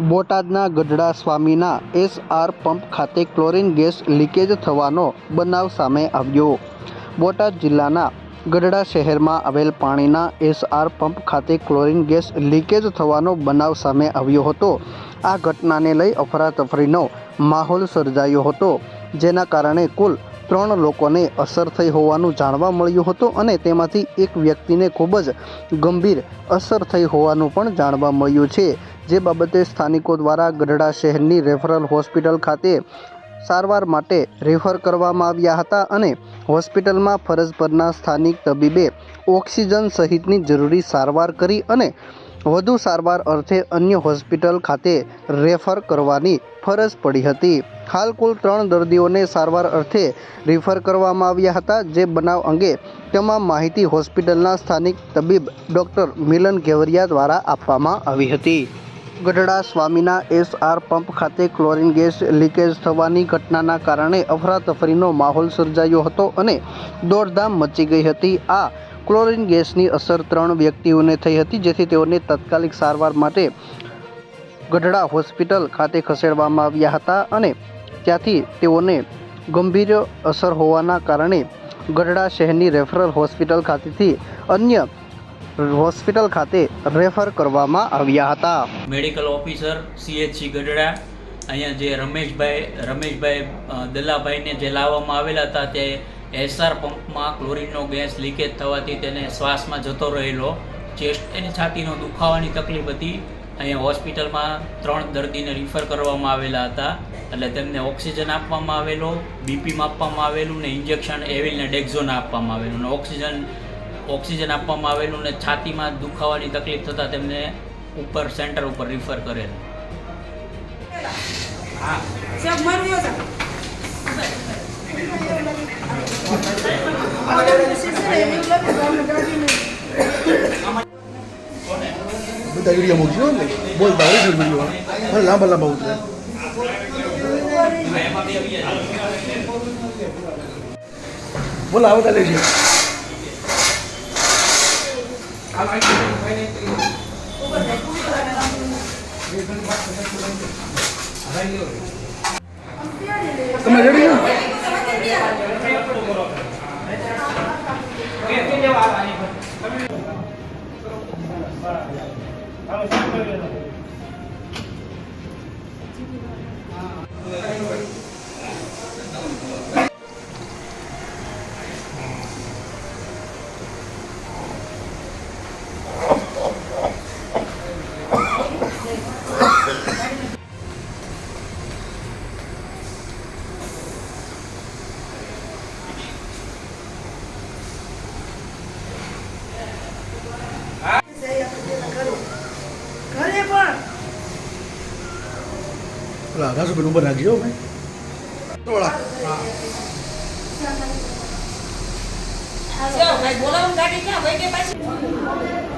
બોટાદના ગઢડા સ્વામીના S R pump ખાતે ક્લોરીન ગેસ લીકેજ થવાનો બનાવ સામે આવ્યો. બોટાદ જિલ્લાના ગઢડા શહેરમાં આવેલ પાણીના એસ આર પંપ ખાતે ક્લોરીન ગેસ લીકેજ થવાનો બનાવ સામે આવ્યો હતો. આ ઘટનાને લઈ અફરાતફરીનો માહોલ સર્જાયો હતો, જેના કારણે કુલ ત્રણ લોકોને અસર થઈ હોવાનું જાણવા મળ્યું હતું અને તેમાંથી એક વ્યક્તિને ખૂબ જ ગંભીર અસર થઈ હોવાનું પણ જાણવા મળ્યું છે. જે બાબતે સ્થાનિકો દ્વારા ગઢડા શહેરની રેફરલ હોસ્પિટલ ખાતે સારવાર માટે રેફર કરવામાં આવ્યા હતા અને હોસ્પિટલમાં ફરજ પરના સ્થાનિક તબીબે ઓક્સિજન સહિતની જરૂરી સારવાર કરી અને વધુ સારવાર અર્થે અન્ય હોસ્પિટલ ખાતે રેફર કરવાની ફરજ પડી હતી. હાલ કુલ ત્રણ દર્દીઓને સારવાર અર્થે રેફર કરવામાં આવ્યા હતા, જે બનાવ અંગે તમામ માહિતી હોસ્પિટલના સ્થાનિક તબીબ ડૉક્ટર મિલન ઘેવરિયા દ્વારા આપવામાં આવી હતી. ગઢડા સ્વામીના એસ આર પંપ ખાતે ક્લોરીન ગેસ લીકેજ થવાની ઘટનાના કારણે અફરાતફરીનો માહોલ સર્જાયો હતો અને દોડધામ મચી ગઈ હતી. આ ક્લોરીન ગેસની અસર ત્રણ વ્યક્તિઓને થઈ હતી, જેથી તેઓને તાત્કાલિક સારવાર માટે ગઢડા હોસ્પિટલ ખાતે ખસેડવામાં આવ્યા હતા અને ત્યાંથી તેઓને ગંભીર અસર હોવાના કારણે ગઢડા શહેરની રેફરલ હોસ્પિટલ ખાતેથી અન્ય હોસ્પિટલ ખાતે રેફર કરવામાં આવ્યા હતા. મેડિકલ ઓફિસર સીએચસી ગઢડા, અહીંયા જે રમેશભાઈ રમેશભાઈ દલાભાઈને જે લાવવામાં આવેલા હતા તે એસઆર પંપમાં ક્લોરિનનો ગેસ લીકેજ થવાથી તેને શ્વાસમાં જતો રહેલો. ચેસ્ટ એની છાતીનો દુખાવાની તકલીફ હતી. અહીંયા હોસ્પિટલમાં ત્રણ દર્દીને રિફર કરવામાં આવેલા હતા. એટલે તેમને ઓક્સિજન આપવામાં આવેલો બીપી માપવામાં આવેલું ને ઇન્જેક્શન એવિલ ને ડેક્ઝોન આપવામાં આવેલું. ને ઓક્સિજન ઓક્સિજન આપવામાં આવેલું ને છાતીમાં દુખાવાની તકલીફ થતાં તેમને ઉપર, સેન્ટર ઉપર રિફર કરેલ. બોલ હોય વીડિયો મને લાંબા લાંબા ઉતરે. બોલો આવતા લેજે તમે રેડી છો ઘરે પેલા ઘાસુભાઈ ઊભા રાખજો મેં ટોળા બોલાવું ગાડી ક્યાં? વહી ગઈ પાછી